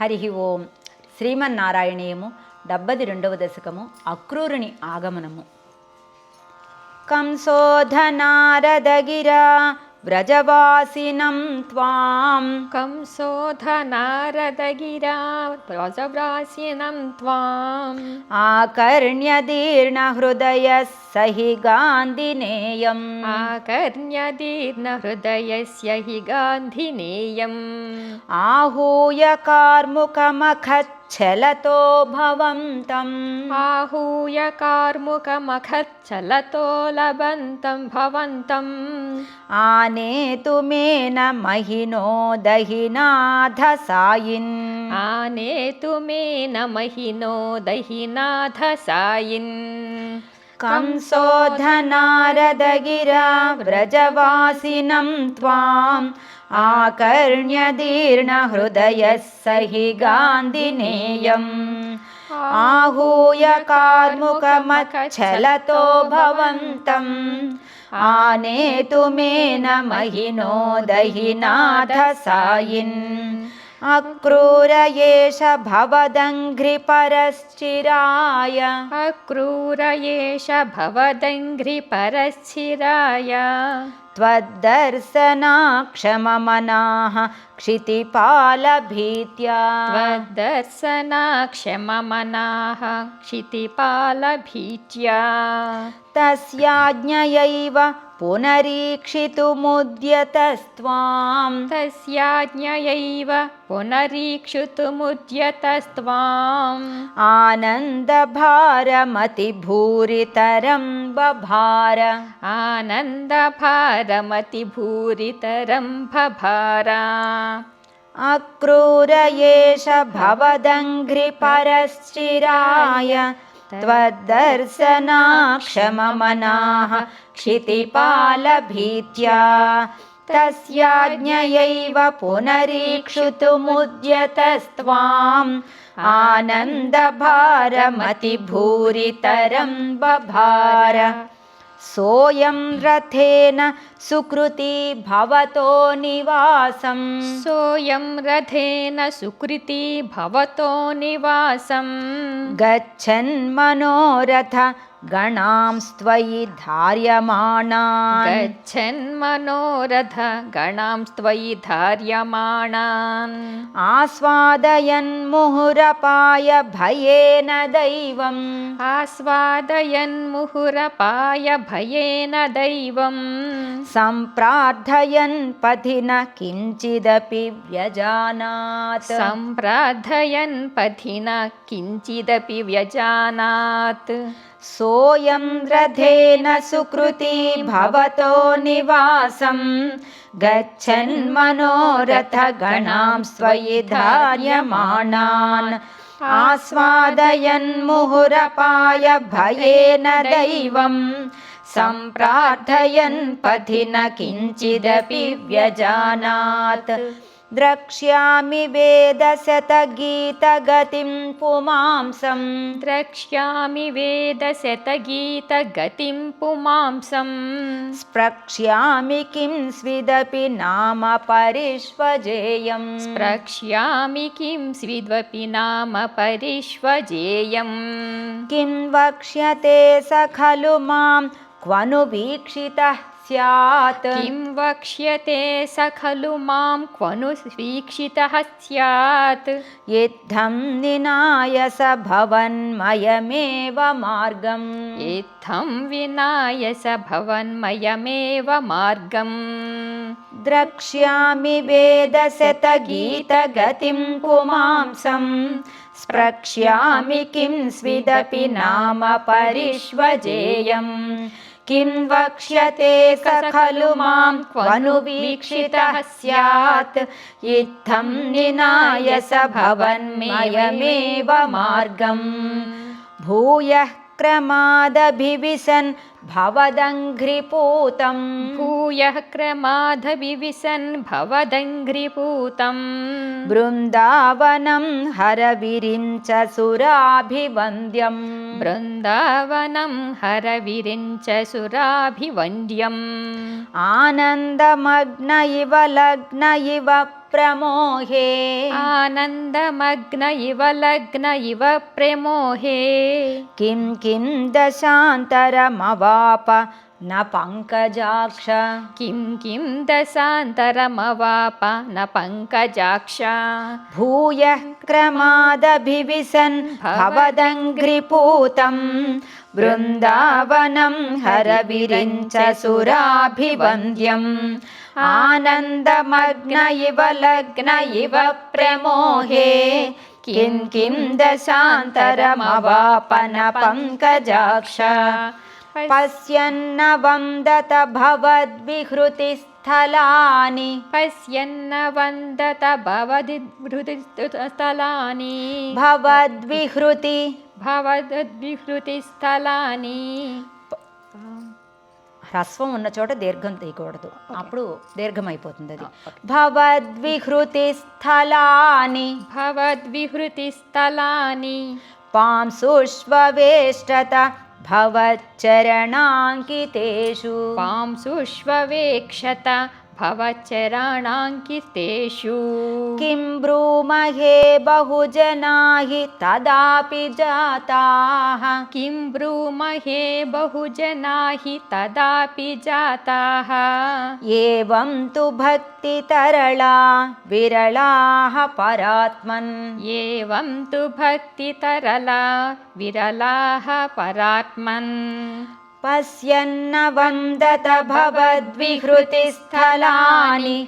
హరి ఓం. శ్రీమన్నారాయణీయము డెబ్బది రెండవ దశకము అక్రూరుని ఆగమనము. కంసోధనారదగిరా व्रजवासिनं त्वां कंसोधनरदगिरा व्रजवासिनं त्वाम्। आकर्ण्यदीर्णहृदयः स हि गान्धिनेयम् आकर्ण्यदीर्णहृदयस्य हि गान्धिनेयम् आहूय कार्मुकमखत् चलतो भवन्तम् आहूय कार्मुकमखच्चलतो लभन्तं भवन्तम् आनेतु मेन महिनो दहिनाधसायिन् आनेतु मेन महिनो दहिनाथ सायिन् कंसोध नारदगिरव्रजवासिनं त्वाम् आकर्ण्यदीर्णहृदयः स हि गान्धिनेयम्। आहूय कार्मुकमच्छलतो भवन्तम् आनेतु मे न महिनो दहिनाथ सायिन् अक्रूर एष भवदङ्घ्रिपरश्चिराय। अक्रूर एष भवदङ्घ्रिपरश्चिराय त्वद्दर्शनाक्षममनाः क्षितिपालभीत्या। त्वद्दर्शनाक्षममनाः क्षितिपालभीत्या। तस्याज्ञयैव पुनरीक्षितुमुद्यतस्त्वाम्। तस्याज्ञयैव पुनरीक्षितुमुद्यतस्त्वाम्। आनन्दभारमतिभूरितरं बभार आनन्दभारमतिभूरितरं भभारा। अक्रूर एष भवदङ्घ्रिपरश्चिराय त्वद्दर्शनाक्षममनाः क्षितिपालभीत्या। तस्याज्ञयैव पुनरीक्षितुमुद्यतस्त्वाम् आनन्दभारमतिभूरितरं बभार। सोऽयं रथेन सुकृती भवतो निवासम्। सोऽयं रथेन सुकृती भवतो निवासम्। गच्छन्मनोरथ गणांस्त्वयि धार्यमाणान्। गच्छन्मनोरथ गणां त्वयि धार्यमाणान्। आस्वादयन् मुहुरपाय भयेन दैवम्। आस्वादयन् मुहुरपाय भयेन दैवम् सम्प्रार्थयन् पथि न किञ्चिदपि व्यजानात्। सम्प्रार्थयन् पथिना किञ्चिदपि व्यजानात्। सोऽयं रथेन सुकृती भवतो निवासम्। गच्छन्मनोरथगणां स्वयि धार्यमाणान् आस्वादयन् मुहुरपाय भयेन दैवम् सम्प्रार्थयन् पथि न किञ्चिदपि व्यजानात्। द्रक्ष्यामि वेदशतगीतगतिं पुमांसम्। द्रक्ष्यामि वेदशतगीतगतिं पुमांसम्। स्प्रक्ष्यामि किं स्विदपि नाम परिष्वजेयम्। प्रक्ष्यामि किं स्विद्वपि नाम परिष्वजेयम्। किं वक्ष्यते स खलु मां क्वनु वीक्षितः स्यात्? किं वक्ष्यते स खलु मां क्वनु वीक्षितः स्यात्? इत्थं निनाय स भवन्मयमेव मार्गम्। इत्थं विनाय स भवन्मयमेव मार्गम्। द्रक्ष्यामि वेदशतगीतगतिं पुमांसम् स्प्रक्ष्यामि किं स्विदपि नाम परिष्वजेयम् किं वक्ष्यते स खलु मां? क्वनु वीक्षितः स्यात्। इत्थं निनाय स भवन्मयमेव मार्गम्। भूयः क्रमादभिविशन् भवदङ्घ्रिपूतम्। भूयः क्रमाधविविशन् भवदङ्घ्रिपूतम्। बृन्दावनं हरविरिं च सुराभिवन्द्यम्। बृन्दावनं हरविरिञ्च सुराभिवन्द्यम्। आनन्दमग्न इव लग्न इव प्रमोहे। आनन्दमग्न इव लग्न इव प्रमोहे। किं किं दशान्तरमवाप न पङ्कजाक्ष। किं किं दशान्तरमवाप न पङ्कजाक्ष। भूयः क्रमादभिविशन् भवदङ्घ्रिपूतं वृन्दावनं हरविरिञ्च सुराभिवन्द्यम् आनन्दमग्न इव लग्न इव प्रमोहे। किं किं दशान्तरमवापन पङ्कजाक्ष पश्यन्न वन्दत भवद्विहृतिस्थलानि पश्यन्न वन्दत भवदिहृतिस्थलानि भवद्विहृति భవద్విహృతిస్థలాని హ్రస్వం ఉన్న చోట దీర్ఘం తీయకూడదు అప్పుడు దీర్ఘం అయిపోతుంది అది భవద్విహృతి స్థలాని భవద్విహృతిస్థలాని పాంసుష్వేష్టత भवच्चरणाङ्कितेषु पां सुष्ववेक्षत भवचराणाङ्कितेषु किं ब्रूमहे बहुजनाहि तदापि जाताः। किं ब्रूमहे बहुजनाहि तदापि जाताः। एवं तु भक्तितरला विरलाः परात्मन्। एवं तु भक्तितरला विरलाः परात्मन्। पश्यन्न वन्दत भवद्विहृतिस्थलानि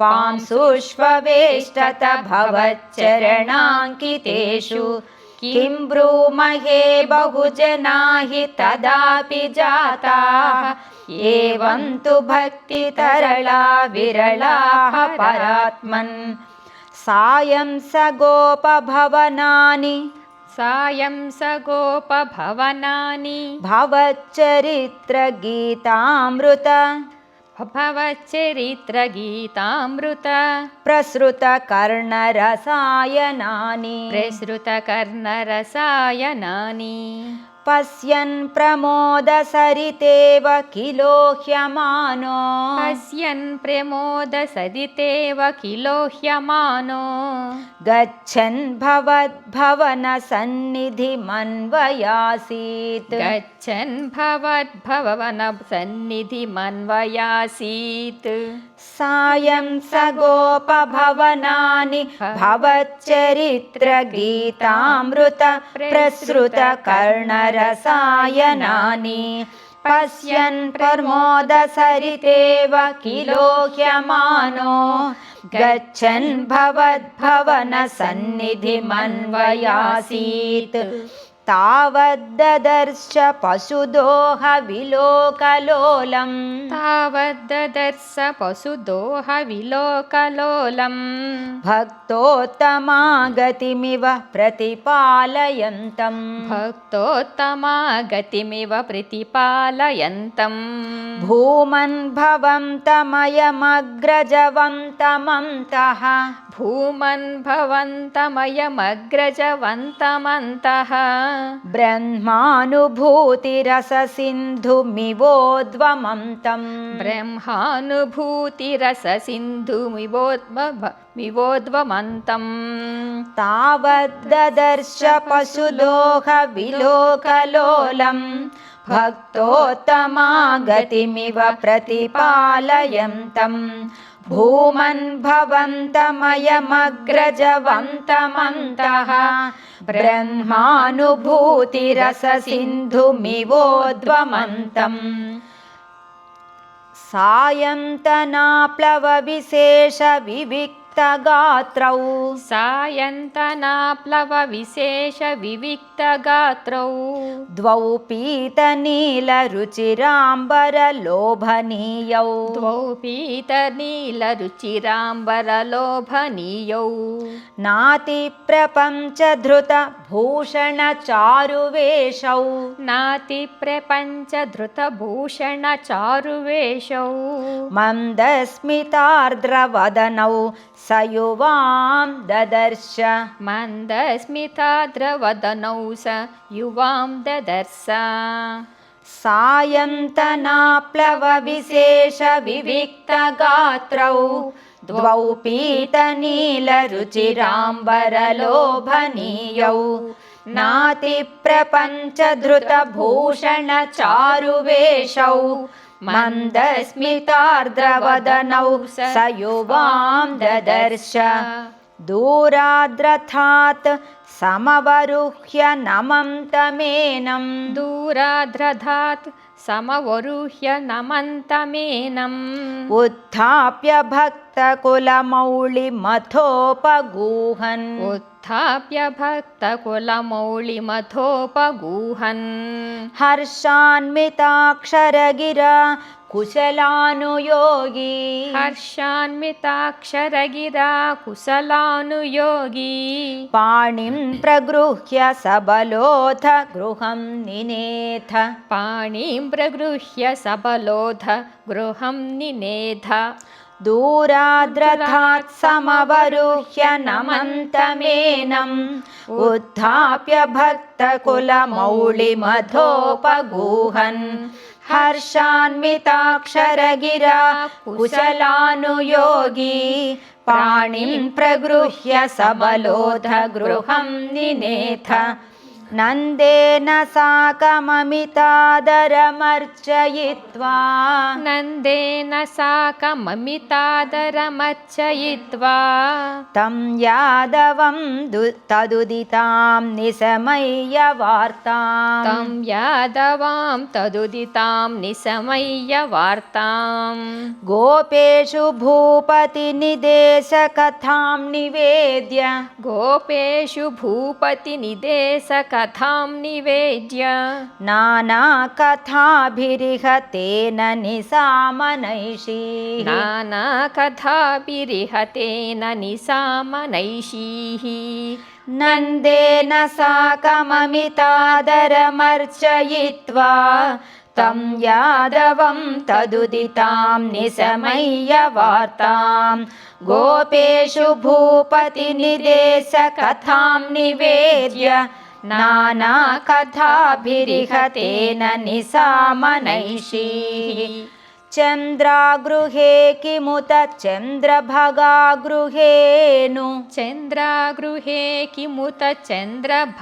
पांसुष्वेष्टत भवच्चरणाङ्कितेषु। किं ब्रूमहे बहुजना हि तदापि जाताः एवं तु भक्तितरला विरलाः परात्मन्। सायं स गोपभवनानि सायं स गोपभवनानि भवच्चरित्रगीतामृत। भवच्चरित्रगीतामृत। प्रसृतकर्णरसायनानि। प्रसृतकर्णरसायनानि पश्यन् प्रमोदसरितेव किलोह्यमानो पश्यन् प्रमोदसदितेव किलोह्यमानो गच्छन् भवद्भवनसन्निधिमन्वयासीत्। गच्छन् भवद्भवन सन्निधिमन्वयासीत् सायं स गोपभवनानि भवच्चरित्रगीतामृत प्रसृतकर्णरसायनानि। पश्यन् प्रमोदसरितेव किलोह्यमानो गच्छन् भवद्भवनसन्निधिमन्वयासीत् तावद्ददर्श पशुदोहविलोकलोलम् तावद्दर्श पशुदोहविलोकलोलम् भक्तोत्तमागतिमिव प्रतिपालयन्तम्। भक्तोत्तमा गतिमिव प्रतिपालयन्तम् भूमन् भवन्तमयमग्रजवन्तमन्तः। भूमन् भवन्तमयमग्रजवन्तमन्तः ब्रह्मानुभूतिरससिन्धुमिवोद्वमन्तम्। ब्रह्मानुभूतिरससिन्धुमिवोद्वमन्तम् तावद्ददर्श पशुदोहविलोकलोलम् भक्तोत्तमागतिमिव प्रतिपालयन्तम् भूमन् भवन्तमयमग्रजवन्तमन्तः ब्रह्मानुभूतिरससिन्धुमिवोद्वमन्तम् सायन्तनाप्लवविशेषविविक्तगात्रौ सायन्तनाप्लवविशेषविविक्तगात्रौ। द्वौ पीतनीलरुचिराम्बरलोभनीयौ। द्वौ पीतनीलरुचिराम्बरलोभनीयौ। नातिप्रपञ्चधृतभूषणचारुवेषौ। नातिप्रपञ्चधृतभूषणचारुवेषौ। मन्दस्मितार्द्रवदनौ स युवां ददर्श। मन्दस्मिताद्रवदनौ स युवां ददर्श। सायन्तनाप्लवविशेषविविक्तगात्रौ द्वौ पीतनीलरुचिराम्बरलोभनीयौ। नातिप्रपञ्चधृतभूषणचारुवेषौ मन्दस्मितार्द्रवदनौ स युवां ददर्श। दूराद्रथात् समवरुह्य नमं तमेनं। दूराद्रधात् समवरुह्य नमन्तमेनम् उत्थाप्य भक्तकुलमौलिमथोपगूहन् उत्थाप्य भक्तकुलमौलिमथोपगूहन् हर्षान्विताक्षरगिरा कुशलानुयोगी। हर्षान्विताक्षरगिरा कुशलानुयोगी। पाणिं प्रगृह्य सबलोऽथ गृहं निनेथ। पाणिं प्रगृह्य सबलोध गृहं निनेथ दूराद्रथात् समवरुह्य नमन्तमेनम् उत्थाप्य भक्तकुलमौलिमथोपगूहन् हर्षान्विताक्षरगिरा कुशलानुयोगी पाणिं प्रगृह्य सबलोध गृहं निनेथ नन्देन साकममितादरमर्चयित्वा। नन्देन साकममितादरमर्चयित्वा। तं यादवं दु तदुदितां निशमय्य वार्ताम् तं यादवां तदुदितां निशमय्य वार्ताम् गोपेषु भूपतिनिदेशकथां निवेद्य। गोपेषु भूपतिनिदेशकथां निवेद्य? नानाकथाभिरिह तेन निसामनैषीः। नानाकथाभिरिहतेन निसामनैषीः। नन्देन साकममितादरमर्चयित्वा तं यादवं तदुदितां निशमय्य वार्तां। गोपेषु भूपतिनिदेशकथां निवेद्य नानाकथाभिरिह तेन निसामनैषीः चन्द्रागृहे किमुत चन्द्रभगागृहेनु चन्द्रागृहे किमुत चन्द्रभगागृहेनु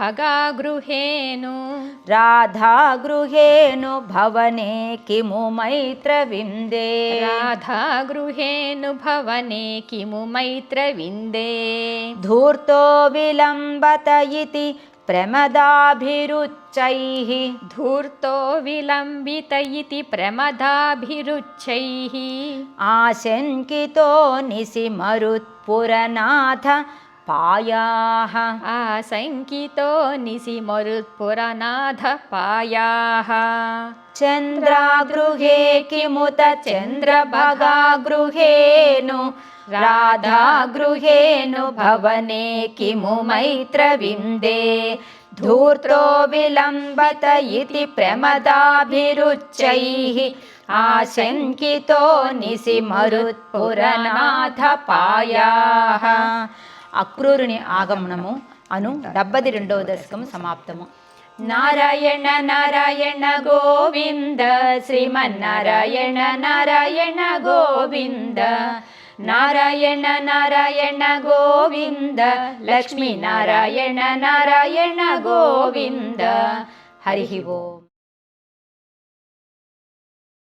राधागृहेनु भवने किमु मैत्रविन्दे राधागृहेनु भवने किमु मैत्रविन्दे धूर्तो विलम्बत इति प्रमदाभिरुच्चैः धूर्तो विलम्बित इति प्रमदाभिरुच्चैः। आशङ्कितो निशिमरुत्पुरनाथ पायाः आशङ्कितो निशिमरुत्पुरनाथ पायाः चन्द्रागृहे किमुत चन्द्रभगागृहेनु राधागृहेनु भवने किमु मैत्रविन्दे धूर्तो विलम्बत इति प्रमदाभिरुच्चैः आशङ्कितो నిసిమరుత్పురనాథ పాయాహ అక్రూరుని ఆగమనము అను డెబ్బది రెండవ దశకము సమాప్తము. నారాయణ నారాయణ గోవింద శ్రీమన్నారాయణ నారాయణ గోవింద నారాయణ నారాయణ గోవింద లక్ష్మీ నారాయణ నారాయణ గోవింద. హరి ఓం.